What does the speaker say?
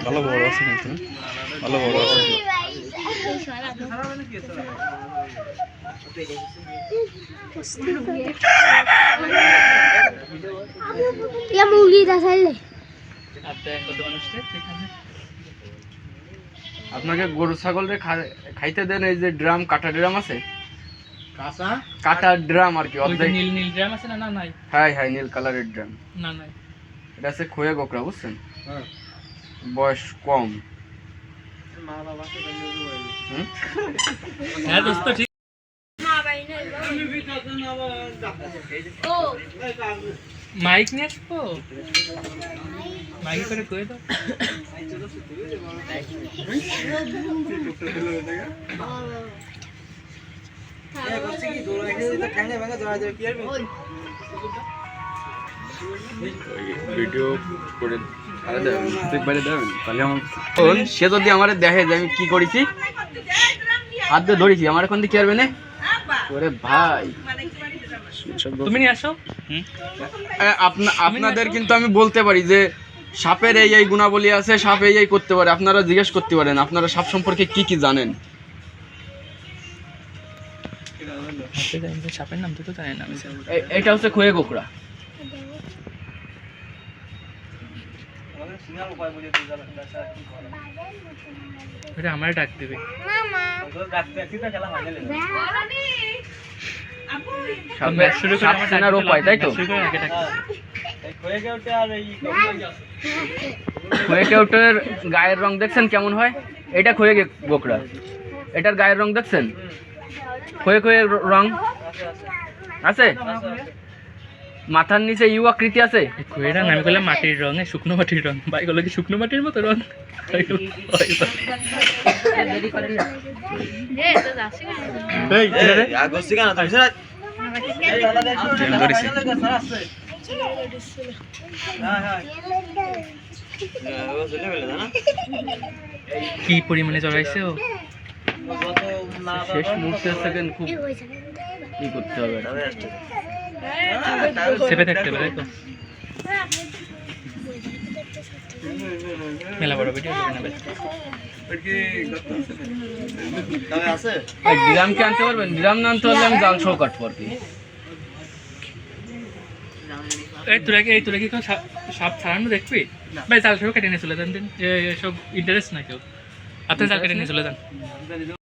ভালো বড় আছে কিন্তু ভালো বড় আছে। ইয়া আপনাকে গরু ছাগলরে খা- খাইতে দেন এই যে ড্রাম কাটা ড্রাম আছে? কাঁচা? কাটা ড্রাম আর কি অর্ধেক। নীল নীল ড্রাম আছে না না নাই? হ্যাঁ হ্যাঁ নীল কালারের ড্রাম। না নাই। এটা আছে খোয়া গোকরা বুঝছেন? হ্যাঁ। বয়স কম। হুম? হ্যাঁ দোস্ত ঠিক। মাইক নিয়ে আসব? মাইক করে কয়ে দাও। আমার ফোন সে যদি আমার দেখে যে আমি কি করেছি হাত দিয়ে ধরেছি আমার এখন দিয়ে কি পারবে না? ওরে ভাই। তুমি নিয়ে আসো। আপনাদের কিন্তু আমি বলতে পারি যে সাপের এই এই গুণাবলী আছে সাপ এই এই করতে পারে। আপনারা জিজ্ঞেস করতে পারেন আপনারা সাপ সম্পর্কে কি কি জানেন? সাপের নাম তো তো জানি না এটা হচ্ছে খোয়ে গোকরা ওটা আমার ডাক দেবে। খোয়ে কেউটের গায়ের রং দেখছেন কেমন হয়? এটা খোয়ে গে- গোকরা এটার গায়ের রং দেখছেন? খোয়ে খোয়ে র- আছে? মাথার নিচে ইউ আকৃতি আছে? কুয়ের রং আমি বললাম মাটির রং শুকনো মাটির রং। ভাই গুলো কি শুকনো মাটির মতো রং? আমি ধরেছি। কি পরিমাণে জড়াইছে ও? শেষ সেকেন্ড খুব ই করতে হবে চেপে থাকতে হবে তাই তো? মেলা বড় ভিডিও করে নেবে ড্রাম আনতে পারবেন? না আনতে পারলে আমি জাল সহ কাটবো আর কি। এই তোরা কি এই তোরা কি কোনো সাপ ছাড়ানো দেখবি? ভাই জাল সব কেটে নিয়ে চলে যান দিন। এসব ইন্টারেস্ট না কেউ। আপনি জাল কেটে নিয়ে চলে যান।